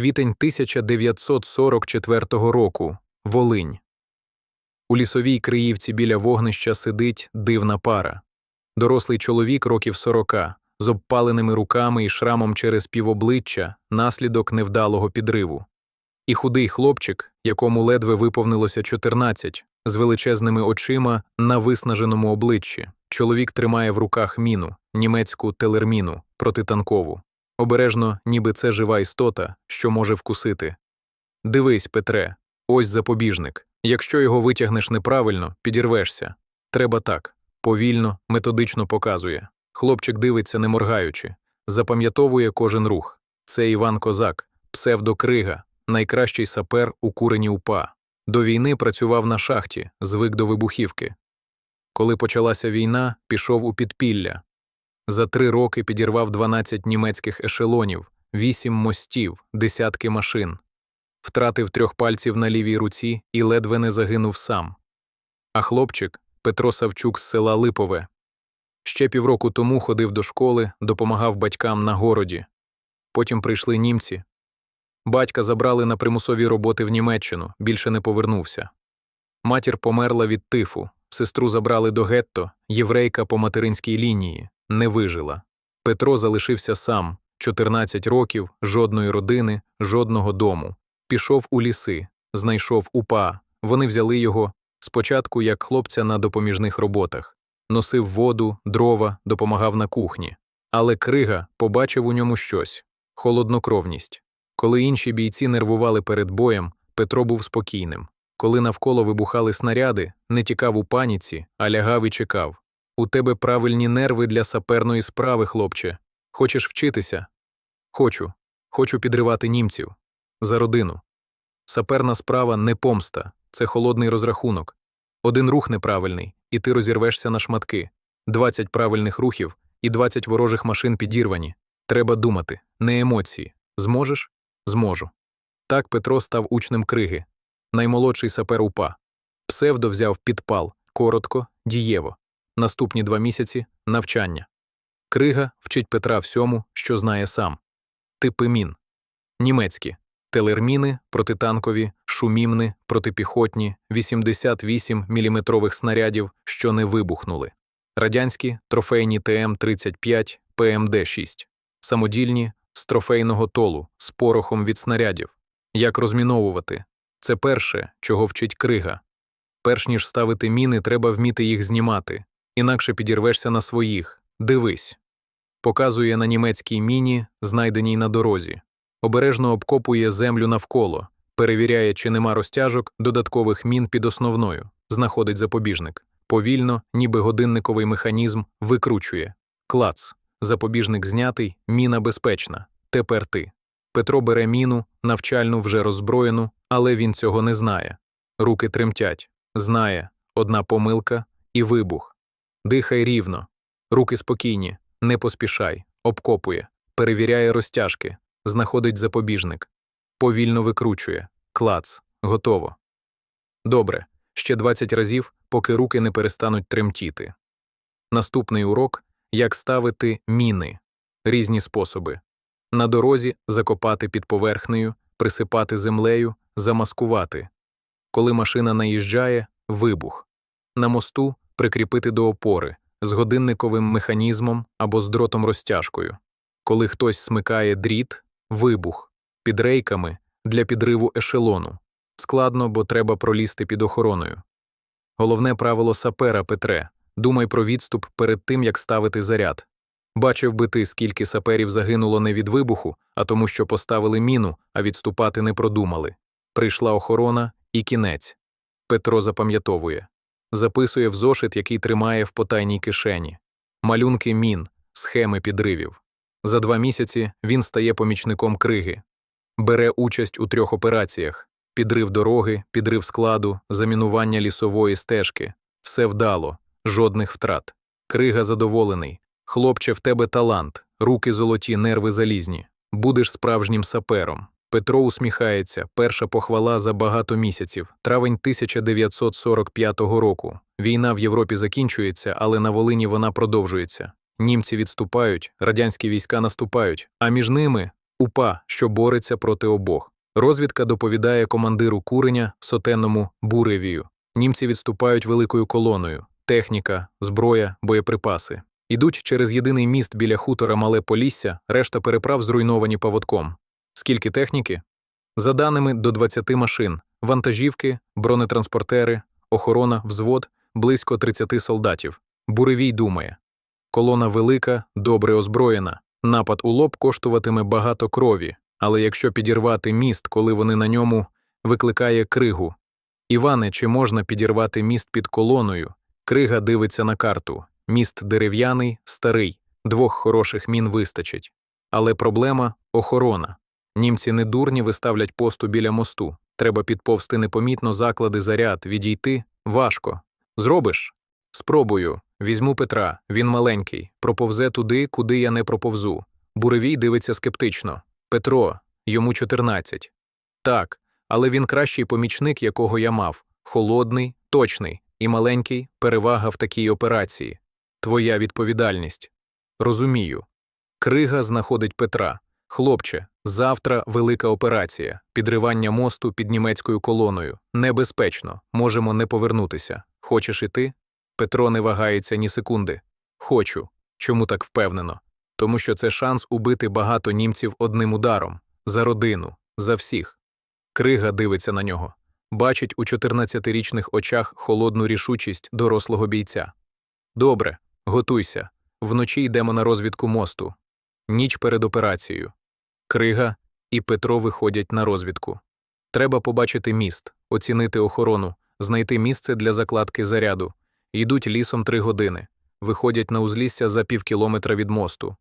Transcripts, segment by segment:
Квітень 1944 року. Волинь. У лісовій Криївці біля вогнища сидить дивна пара. Дорослий чоловік років сорока, з обпаленими руками і шрамом через півобличчя, наслідок невдалого підриву. І худий хлопчик, якому ледве виповнилося 14, з величезними очима на виснаженому обличчі. Чоловік тримає в руках міну, німецьку телерміну, протитанкову. Обережно, ніби це жива істота, що може вкусити. Дивись, Петре, ось запобіжник. Якщо його витягнеш неправильно, підірвешся. Треба так. Повільно, методично показує. Хлопчик дивиться, не моргаючи, запам'ятовує кожен рух. Це Іван Козак, псевдокрига, найкращий сапер у курені УПА. До війни працював на шахті, звик до вибухівки. Коли почалася війна, пішов у підпілля. За три роки підірвав 12 німецьких ешелонів, 8 мостів, десятки машин. Втратив трьох пальців на лівій руці і ледве не загинув сам. А хлопчик, Петро Савчук з села Липове, ще півроку тому ходив до школи, допомагав батькам на городі. Потім прийшли німці. Батька забрали на примусові роботи в Німеччину, більше не повернувся. Матір померла від тифу, сестру забрали до гетто, єврейка по материнській лінії, не вижила. Петро залишився сам 14 років, жодної родини, жодного дому. Пішов у ліси, знайшов УПА. Вони взяли його спочатку як хлопця на допоміжних роботах, носив воду, дрова, допомагав на кухні. Але крига побачив у ньому щось холоднокровність. Коли інші бійці нервували перед боєм, Петро був спокійним. Коли навколо вибухали снаряди, не тікав у паніці, а лягав і чекав. У тебе правильні нерви для саперної справи, хлопче. Хочеш вчитися? Хочу. Хочу підривати німців. За родину. Саперна справа не помста, це холодний розрахунок. Один рух неправильний, і ти розірвешся на шматки. 20 правильних рухів і 20 ворожих машин підірвані. Треба думати, не емоції. Зможеш? Зможу. Так Петро став учнем криги. Наймолодший сапер УПА. Псевдо взяв підпал, коротко, дієво. Наступні два місяці навчання. Крига вчить Петра всьому, що знає сам. Типи мін. Німецькі. Телерміни, протитанкові, шумімни, протипіхотні, 88 мм снарядів, що не вибухнули. Радянські трофейні ТМ-35, ПМД-6. Самодільні з трофейного толу, з порохом від снарядів. Як розміновувати? Це перше, чого вчить крига. Перш ніж ставити міни, треба вміти їх знімати, інакше підірвешся на своїх. Дивись. Показує на німецькій міні, знайденій на дорозі. Обережно обкопує землю навколо, перевіряє, чи нема розтяжок додаткових мін під основною, знаходить запобіжник. Повільно, ніби годинниковий механізм, викручує. Клац. Запобіжник знятий, міна безпечна. Тепер ти. Петро бере міну, навчальну вже роззброєну, але він цього не знає. Руки тремтять. Знає одна помилка і вибух. Дихай рівно. Руки спокійні, не поспішай, обкопує, перевіряє розтяжки, знаходить запобіжник. Повільно викручує. Клац. Готово. Добре. Ще 20 разів, поки руки не перестануть тремтіти. Наступний урок як ставити міни. Різні способи. На дорозі закопати під поверхнею, присипати землею, замаскувати. Коли машина наїжджає вибух. На мосту прикріпити до опори з годинниковим механізмом або з дротом розтяжкою. Коли хтось смикає дріт вибух. Під рейками для підриву ешелону. Складно, бо треба пролізти під охороною. Головне правило сапера Петре думай про відступ перед тим, як ставити заряд. Бачив би ти, скільки саперів загинуло не від вибуху, а тому, що поставили міну, а відступати не продумали. Прийшла охорона і кінець. Петро запам'ятовує. Записує в зошит, який тримає в потайній кишені. Малюнки мін, схеми підривів. За два місяці він стає помічником криги. Бере участь у трьох операціях: підрив дороги, підрив складу, замінування лісової стежки. Все вдало, жодних втрат. Крига задоволений. Хлопче, в тебе талант, руки золоті, нерви залізні. Будеш справжнім сапером. Петро усміхається, перша похвала за багато місяців, травень 1945 року. Війна в Європі закінчується, але на Волині вона продовжується. Німці відступають, радянські війська наступають, а між ними УПА, що бореться проти обох. Розвідка доповідає командиру куреня сотенному Буревію. Німці відступають великою колоною. Техніка, зброя, боєприпаси. Ідуть через єдиний міст біля хутора Мале Полісся, решта переправ зруйновані паводком. Скільки техніки? За даними до 20 машин, вантажівки, бронетранспортери, охорона, взвод, близько 30 солдатів. Буревій думає. Колона велика, добре озброєна. Напад у лоб коштуватиме багато крові, але якщо підірвати міст, коли вони на ньому, викликає кригу. Іване, чи можна підірвати міст під колоною? Крига дивиться на карту. Міст дерев'яний, старий, двох хороших мін вистачить. Але проблема охорона. Німці не дурні виставлять посту біля мосту. Треба підповзти непомітно заклади заряд, відійти важко. Зробиш? Спробую. Візьму Петра, він маленький, проповзе туди, куди я не проповзу. Буревій дивиться скептично. Петро, йому 14. Так, але він кращий помічник, якого я мав. Холодний, точний і маленький перевага в такій операції. Твоя відповідальність. Розумію. Крига знаходить Петра. Хлопче, завтра велика операція, підривання мосту під німецькою колоною. Небезпечно, можемо не повернутися. Хочеш іти? Петро не вагається ні секунди. Хочу. Чому так впевнено? Тому що це шанс убити багато німців одним ударом за родину, за всіх. Крига дивиться на нього, бачить у 14-річних очах холодну рішучість дорослого бійця. Добре, готуйся. Вночі йдемо на розвідку мосту. Ніч перед операцією. Крига і Петро виходять на розвідку. Треба побачити міст, оцінити охорону, знайти місце для закладки заряду. Йдуть лісом три години, виходять на узлісся за півкілометра від мосту,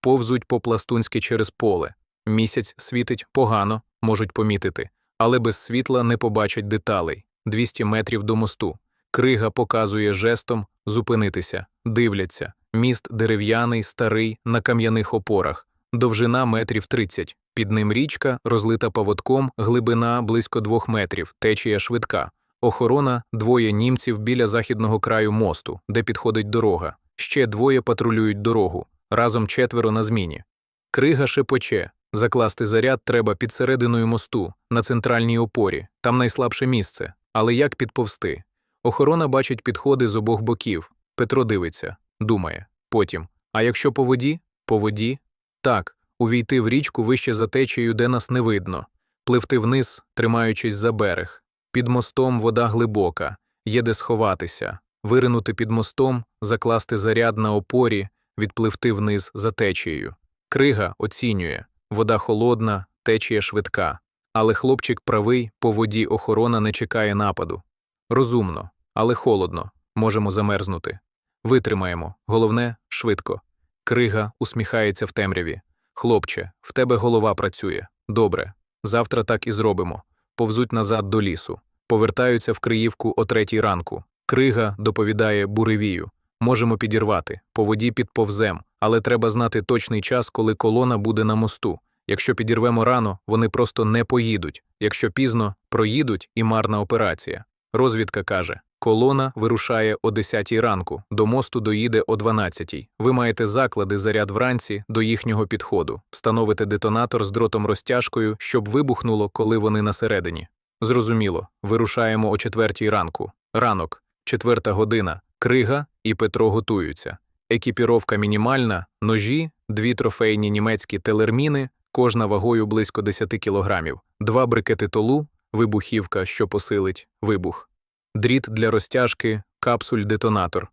повзуть по пластунськи через поле. Місяць світить погано, можуть помітити, але без світла не побачать деталей 200 метрів до мосту. Крига показує жестом зупинитися, дивляться. Міст дерев'яний, старий, на кам'яних опорах, довжина метрів 30. Під ним річка, розлита паводком, глибина близько двох метрів, течія швидка. Охорона двоє німців біля західного краю мосту, де підходить дорога. Ще двоє патрулюють дорогу, разом четверо на зміні. Крига шепоче. Закласти заряд треба під серединою мосту, на центральній опорі, там найслабше місце. Але як підповсти? Охорона бачить підходи з обох боків. Петро дивиться, думає. Потім. А якщо по воді? По воді? Так, увійти в річку вище за течією, де нас не видно, пливти вниз, тримаючись за берег. Під мостом вода глибока, є де сховатися, виринути під мостом, закласти заряд на опорі, відпливти вниз за течією. Крига оцінює вода холодна, течія швидка. Але хлопчик правий, по воді охорона не чекає нападу. Розумно, але холодно, можемо замерзнути. Витримаємо, головне швидко. Крига усміхається в темряві. Хлопче, в тебе голова працює. Добре. Завтра так і зробимо. Повзуть назад до лісу. Повертаються в Криївку о третій ранку. Крига доповідає буревію. Можемо підірвати, по воді підповзем, але треба знати точний час, коли колона буде на мосту. Якщо підірвемо рано, вони просто не поїдуть. Якщо пізно, проїдуть і марна операція. Розвідка каже: колона вирушає о 10 ранку, до мосту доїде о 12 Ви маєте заклади заряд вранці до їхнього підходу, встановите детонатор з дротом розтяжкою, щоб вибухнуло, коли вони насередині. Зрозуміло, вирушаємо о 4 ранку. Ранок, четверта година, крига і Петро готуються. Екіпіровка мінімальна, ножі, дві трофейні німецькі телерміни, кожна вагою близько 10 кілограмів, два брикети толу, вибухівка, що посилить, вибух, дріт для розтяжки, капсуль-детонатор.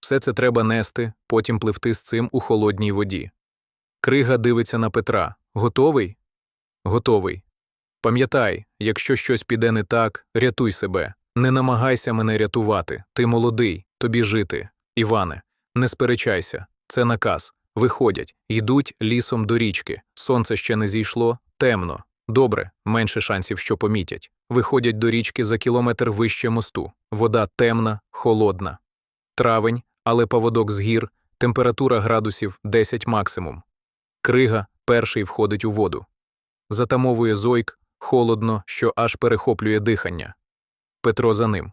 Все це треба нести, потім пливти з цим у холодній воді. Крига дивиться на Петра. Готовий? Готовий. Пам'ятай, якщо щось піде не так, рятуй себе. Не намагайся мене рятувати. Ти молодий, тобі жити. Іване, не сперечайся, це наказ. Виходять, йдуть лісом до річки. Сонце ще не зійшло, темно. Добре, менше шансів, що помітять. Виходять до річки за кілометр вище мосту. Вода темна, холодна. Травень, але паводок з гір, температура градусів 10 максимум. Крига перший входить у воду. Затамовує зойк, холодно, що аж перехоплює дихання. Петро за ним.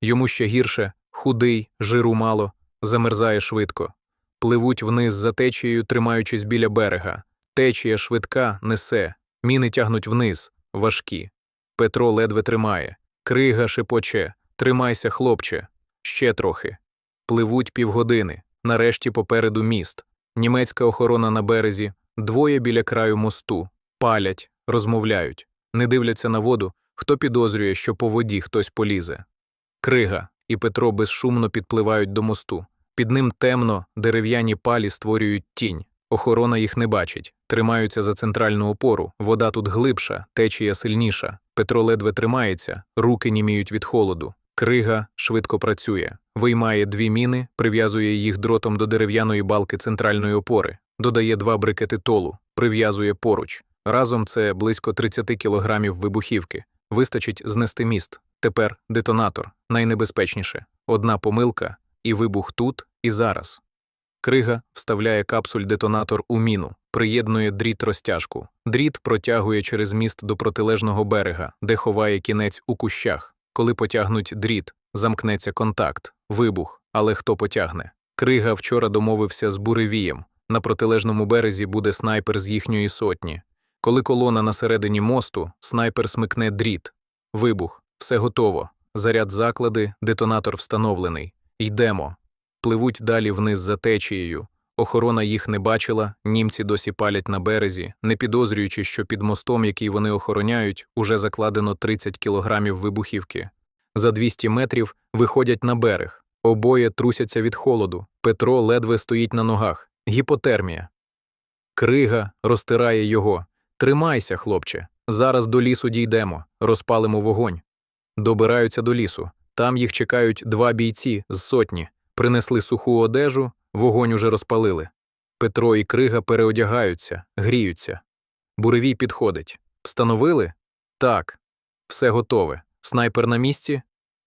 Йому ще гірше, худий, жиру мало, замерзає швидко. Пливуть вниз за течією, тримаючись біля берега. Течія швидка несе, міни тягнуть вниз, важкі. Петро ледве тримає. Крига шепоче. Тримайся, хлопче. Ще трохи. Пливуть півгодини. Нарешті попереду міст. Німецька охорона на березі, двоє біля краю мосту. Палять, розмовляють. Не дивляться на воду, хто підозрює, що по воді хтось полізе. Крига і Петро безшумно підпливають до мосту. Під ним темно, дерев'яні палі створюють тінь. Охорона їх не бачить, тримаються за центральну опору, вода тут глибша, течія сильніша. Петро ледве тримається, руки німіють від холоду. Крига швидко працює, виймає дві міни, прив'язує їх дротом до дерев'яної балки центральної опори, додає два брикети толу, прив'язує поруч. Разом це близько 30 кілограмів вибухівки. Вистачить знести міст. Тепер детонатор найнебезпечніше. Одна помилка, і вибух тут, і зараз. Крига вставляє капсуль-детонатор у міну, приєднує дріт розтяжку. Дріт протягує через міст до протилежного берега, де ховає кінець у кущах. Коли потягнуть дріт, замкнеться контакт, вибух, але хто потягне? Крига вчора домовився з буревієм. На протилежному березі буде снайпер з їхньої сотні. Коли колона на середині мосту, снайпер смикне дріт. Вибух, все готово. Заряд заклади, детонатор встановлений. Йдемо. Пливуть далі вниз за течією. Охорона їх не бачила, німці досі палять на березі, не підозрюючи, що під мостом, який вони охороняють, уже закладено 30 кілограмів вибухівки. За 200 метрів виходять на берег. Обоє трусяться від холоду. Петро ледве стоїть на ногах. Гіпотермія. Крига розтирає його. Тримайся, хлопче. Зараз до лісу дійдемо, розпалимо вогонь. Добираються до лісу. Там їх чекають два бійці з сотні. Принесли суху одежу, вогонь уже розпалили. Петро і Крига переодягаються, гріються. Буревій підходить. Встановили? Так. Все готове. Снайпер на місці?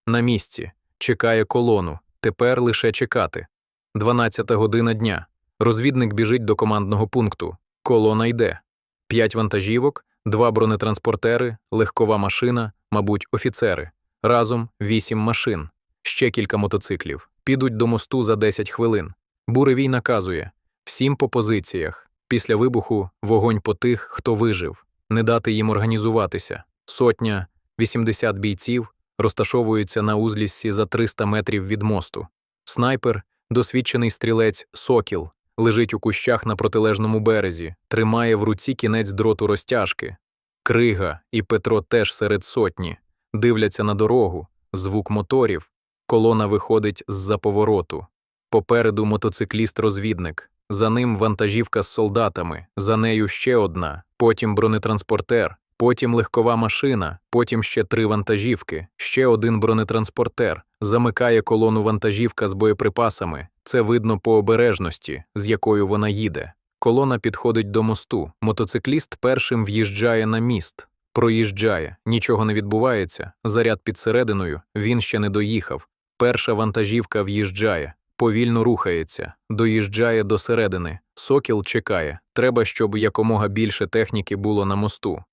На місці. Чекає колону. Тепер лише чекати. 12 година дня. Розвідник біжить до командного пункту. Колона йде. П'ять вантажівок, два бронетранспортери, легкова машина, мабуть, офіцери. Разом вісім машин, ще кілька мотоциклів. Підуть до мосту за 10 хвилин. Буревій наказує всім по позиціях. Після вибуху вогонь по тих, хто вижив, не дати їм організуватися. Сотня, 80 бійців розташовуються на узліссі за 300 метрів від мосту. Снайпер, досвідчений стрілець Сокіл, лежить у кущах на протилежному березі, тримає в руці кінець дроту розтяжки. Крига і Петро теж серед сотні, дивляться на дорогу, звук моторів, колона виходить з-за повороту. Попереду мотоцикліст-розвідник, за ним вантажівка з солдатами, за нею ще одна, потім бронетранспортер, потім легкова машина, потім ще три вантажівки, ще один бронетранспортер, замикає колону вантажівка з боєприпасами. Це видно по обережності, з якою вона їде. Колона підходить до мосту. Мотоцикліст першим в'їжджає на міст. Проїжджає, нічого не відбувається. Заряд під серединою, він ще не доїхав. Перша вантажівка в'їжджає, повільно рухається, доїжджає до середини. Сокіл чекає. Треба, щоб якомога більше техніки було на мосту.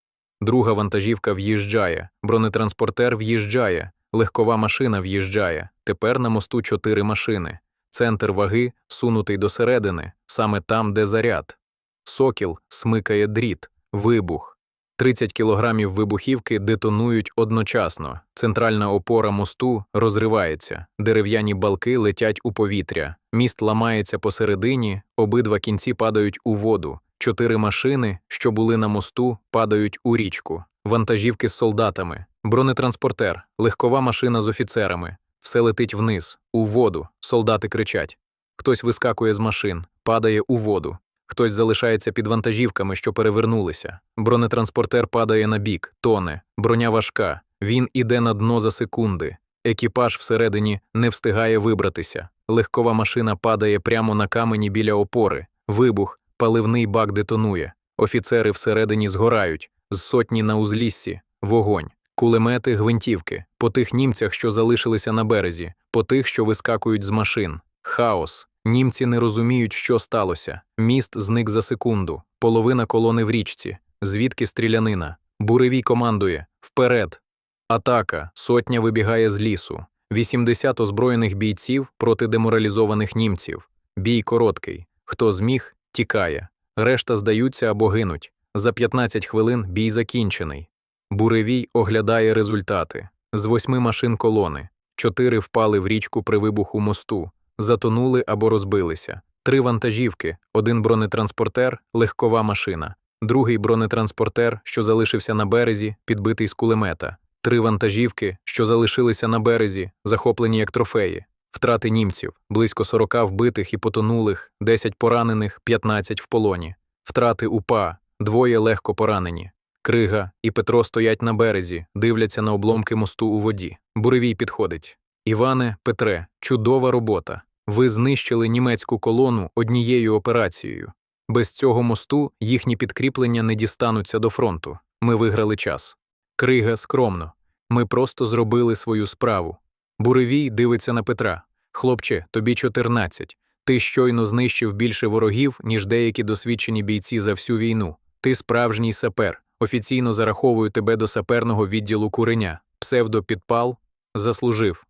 Друга вантажівка в'їжджає, бронетранспортер в'їжджає, легкова машина в'їжджає. Тепер на мосту чотири машини. Центр ваги сунутий до середини, саме там, де заряд. Сокіл смикає дріт, вибух. 30 кілограмів вибухівки детонують одночасно. Центральна опора мосту розривається, дерев'яні балки летять у повітря, міст ламається посередині, обидва кінці падають у воду. Чотири машини, що були на мосту, падають у річку, вантажівки з солдатами, бронетранспортер, легкова машина з офіцерами. Все летить вниз, у воду, солдати кричать. Хтось вискакує з машин, падає у воду. Хтось залишається під вантажівками, що перевернулися. Бронетранспортер падає на бік, тоне, броня важка. Він іде на дно за секунди. Екіпаж всередині не встигає вибратися. Легкова машина падає прямо на камені біля опори. Вибух, паливний бак детонує. Офіцери всередині згорають, з сотні на узліссі, вогонь, кулемети, гвинтівки, по тих німцях, що залишилися на березі, по тих, що вискакують з машин. Хаос. Німці не розуміють, що сталося. Міст зник за секунду, половина колони в річці, звідки стрілянина. Буревій командує вперед. Атака, сотня вибігає з лісу. 80 озброєних бійців проти деморалізованих німців. Бій короткий. Хто зміг, тікає. решта здаються або гинуть. За 15 хвилин бій закінчений. Буревій оглядає результати. З восьми машин колони. Чотири впали в річку при вибуху мосту, затонули або розбилися. Три вантажівки, один бронетранспортер, легкова машина, другий бронетранспортер, що залишився на березі, підбитий з кулемета, три вантажівки, що залишилися на березі, захоплені як трофеї, втрати німців, близько 40 вбитих і потонулих, 10 поранених, 15 в полоні, втрати УПА, двоє легко поранені. Крига і Петро стоять на березі, дивляться на обломки мосту у воді. Буревій підходить. Іване, Петре, чудова робота. Ви знищили німецьку колону однією операцією. Без цього мосту їхні підкріплення не дістануться до фронту. Ми виграли час. Крига скромно. Ми просто зробили свою справу. Буревій дивиться на Петра. Хлопче, тобі 14. Ти щойно знищив більше ворогів, ніж деякі досвідчені бійці за всю війну. Ти справжній сапер. Офіційно зараховую тебе до саперного відділу куреня. Псевдопідпал заслужив.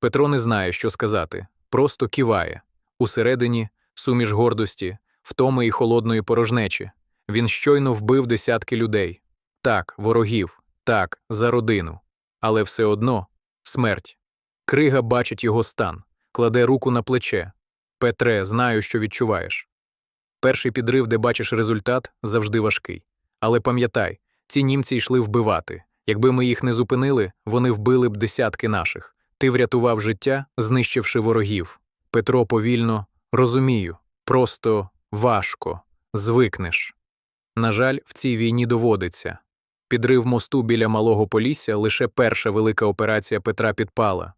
Петро не знає, що сказати, просто киває. Усередині суміш гордості, втоми і холодної порожнечі. Він щойно вбив десятки людей. Так, ворогів, так, за родину. Але все одно смерть. Крига бачить його стан, кладе руку на плече. Петре, знаю, що відчуваєш. Перший підрив, де бачиш результат, завжди важкий. Але пам'ятай, ці німці йшли вбивати. Якби ми їх не зупинили, вони вбили б десятки наших. Ти врятував життя, знищивши ворогів. Петро повільно розумію, просто важко, звикнеш. На жаль, в цій війні доводиться. Підрив мосту біля Малого Полісся лише перша велика операція Петра підпала.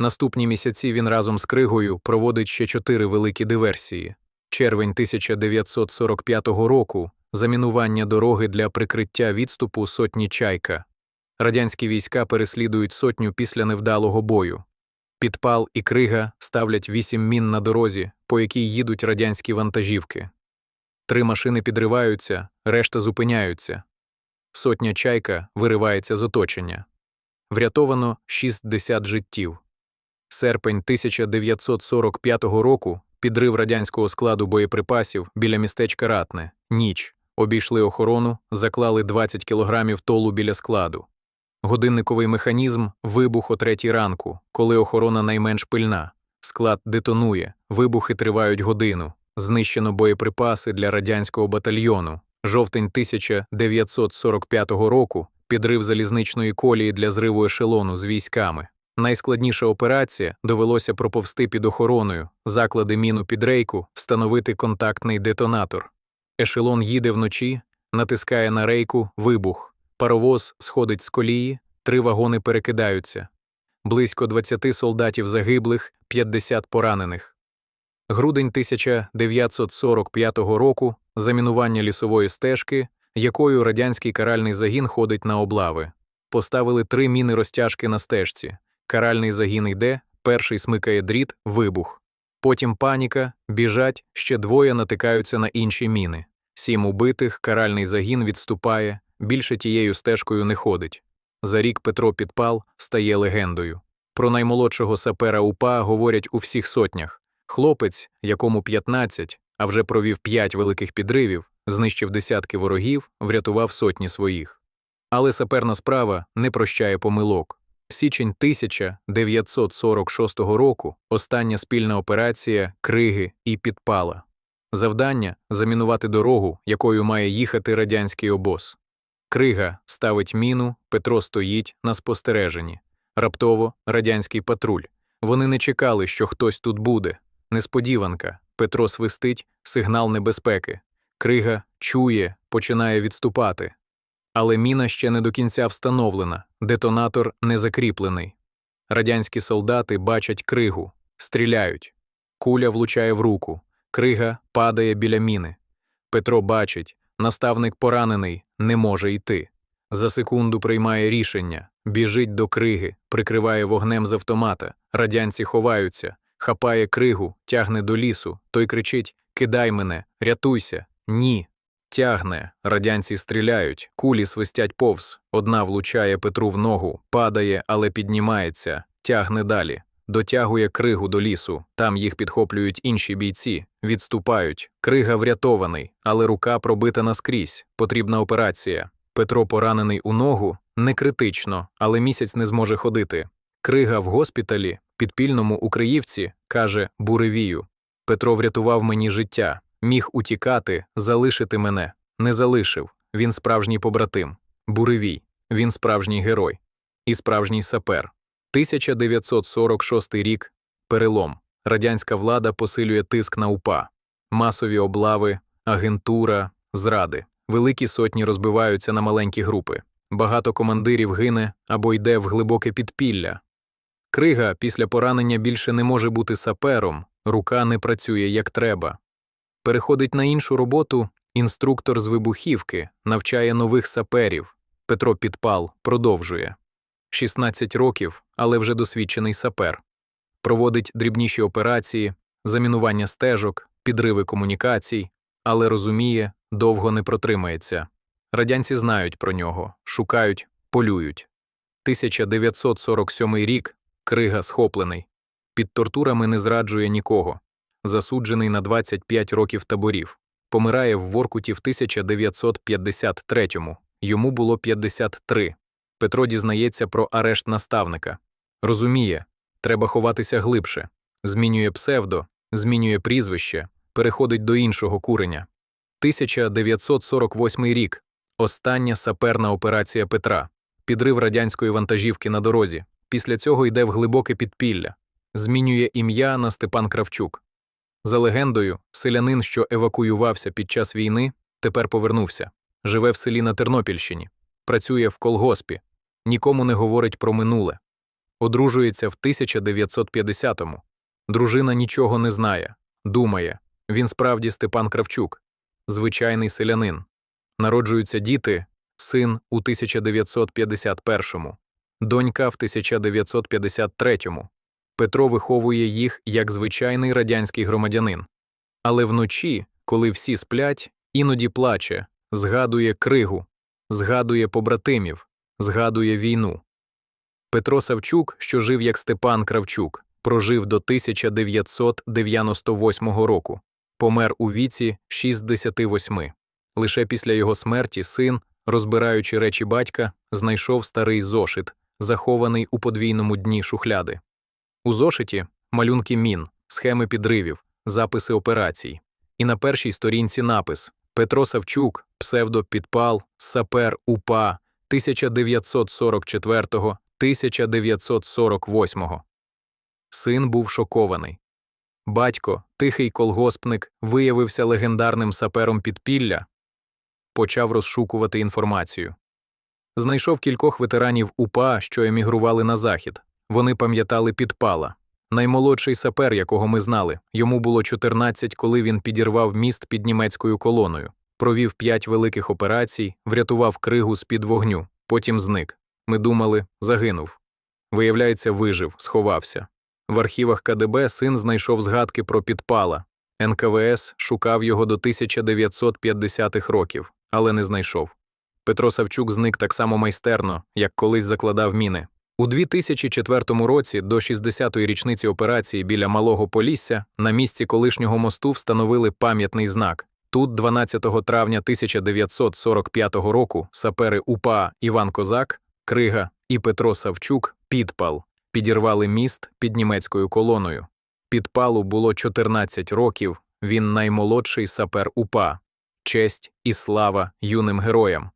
Наступні місяці він разом з Кригою проводить ще чотири великі диверсії. Червень 1945 року замінування дороги для прикриття відступу сотні чайка. Радянські війська переслідують сотню після невдалого бою. Підпал і крига ставлять вісім мін на дорозі, по якій їдуть радянські вантажівки. Три машини підриваються, решта зупиняються. Сотня чайка виривається з оточення. Врятовано 60 життів. Серпень 1945 року підрив радянського складу боєприпасів біля містечка Ратне. Ніч. Обійшли охорону, заклали 20 кілограмів толу біля складу. Годинниковий механізм вибух о третій ранку, коли охорона найменш пильна. Склад детонує, вибухи тривають годину. Знищено боєприпаси для радянського батальйону. Жовтень 1945 року підрив залізничної колії для зриву ешелону з військами. Найскладніша операція довелося проповсти під охороною, заклади міну під рейку, встановити контактний детонатор. Ешелон їде вночі, натискає на рейку вибух. Паровоз сходить з колії, три вагони перекидаються. Близько 20 солдатів загиблих, 50 поранених. Грудень 1945 року замінування лісової стежки, якою радянський каральний загін ходить на облави. Поставили три міни розтяжки на стежці. Каральний загін йде, перший смикає дріт, вибух. Потім паніка, біжать, ще двоє натикаються на інші міни. Сім убитих, каральний загін відступає, більше тією стежкою не ходить. За рік Петро Підпал стає легендою. Про наймолодшого сапера УПА говорять у всіх сотнях. Хлопець, якому 15, а вже провів 5 великих підривів, знищив десятки ворогів, врятував сотні своїх. Але саперна справа не прощає помилок. Січень 1946 року остання спільна операція Криги і Підпала. Завдання замінувати дорогу, якою має їхати радянський обоз. Крига ставить міну, Петро стоїть на спостереженні. Раптово радянський патруль. Вони не чекали, що хтось тут буде. Несподіванка. Петро свистить, сигнал небезпеки. Крига чує, починає відступати. Але міна ще не до кінця встановлена, детонатор не закріплений. Радянські солдати бачать кригу, стріляють. Куля влучає в руку, крига падає біля міни. Петро бачить, наставник поранений, не може йти. За секунду приймає рішення, біжить до криги, прикриває вогнем з автомата. Радянці ховаються, хапає кригу, тягне до лісу. Той кричить Кидай мене, рятуйся. Ні. Тягне, радянці стріляють, кулі свистять повз. Одна влучає Петру в ногу, падає, але піднімається, тягне далі. Дотягує кригу до лісу. Там їх підхоплюють інші бійці, відступають. Крига врятований, але рука пробита наскрізь. Потрібна операція. Петро поранений у ногу не критично, але місяць не зможе ходити. Крига в госпіталі, підпільному у Криївці, каже Буревію. Петро врятував мені життя, міг утікати, залишити мене. Не залишив. Він справжній побратим. Буревій. Він справжній герой. І справжній сапер. 1946 рік. Перелом. Радянська влада посилює тиск на УПА. Масові облави, агентура, зради. Великі сотні розбиваються на маленькі групи. Багато командирів гине або йде в глибоке підпілля. Крига після поранення більше не може бути сапером, рука не працює як треба. Переходить на іншу роботу інструктор з вибухівки, навчає нових саперів. Петро Підпал продовжує. 16 років, але вже досвідчений сапер. Проводить дрібніші операції, замінування стежок, підриви комунікацій, але розуміє, довго не протримається. Радянці знають про нього, шукають, полюють. 1947 рік Крига схоплений. Під тортурами не зраджує нікого. Засуджений на 25 років таборів. Помирає в Воркуті в 1953-му. Йому було 53. Петро дізнається про арешт наставника. Розуміє, треба ховатися глибше. Змінює псевдо, змінює прізвище, переходить до іншого куреня. 1948 рік. Остання саперна операція Петра. Підрив радянської вантажівки на дорозі. Після цього йде в глибоке підпілля. Змінює ім'я на Степан Кравчук. За легендою, селянин, що евакуювався під час війни, тепер повернувся. Живе в селі на Тернопільщині, працює в колгоспі, нікому не говорить про минуле. Одружується в 1950-му. Дружина нічого не знає, думає. Він справді Степан Кравчук, звичайний селянин. Народжуються діти, син у 1951-му, донька в 1953-му. Петро виховує їх як звичайний радянський громадянин. Але вночі, коли всі сплять, іноді плаче, згадує кригу, згадує побратимів, згадує війну. Петро Савчук, що жив як Степан Кравчук, прожив до 1998 року, помер у віці 68. Лише після його смерті син, розбираючи речі батька, знайшов старий зошит, захований у подвійному дні шухляди. У зошиті малюнки мін, схеми підривів, записи операцій. І на першій сторінці напис Петро Савчук, псевдо Підпал, Сапер УПА 1944-1948. Син був шокований. Батько, тихий колгоспник, виявився легендарним сапером підпілля, почав розшукувати інформацію. Знайшов кількох ветеранів УПА, що емігрували на захід. Вони пам'ятали підпала. Наймолодший сапер, якого ми знали, йому було 14, коли він підірвав міст під німецькою колоною, провів п'ять великих операцій, врятував кригу з-під вогню, потім зник. Ми думали, загинув. Виявляється, вижив, сховався. В архівах КДБ син знайшов згадки про підпала. НКВС шукав його до 1950-х років, але не знайшов. Петро Савчук зник так само майстерно, як колись закладав міни. У 2004 році до 60-ї річниці операції біля Малого Полісся на місці колишнього мосту встановили пам'ятний знак. Тут, 12 травня 1945 року, сапери УПА Іван Козак, Крига і Петро Савчук підпал підірвали міст під німецькою колоною. Підпалу було 14 років. Він наймолодший сапер УПА, честь і слава юним героям.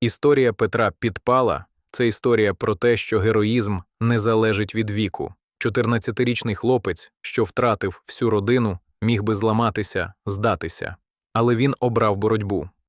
Історія Петра Підпала це історія про те, що героїзм не залежить від віку. 14-річний хлопець, що втратив всю родину, міг би зламатися, здатися. Але він обрав боротьбу.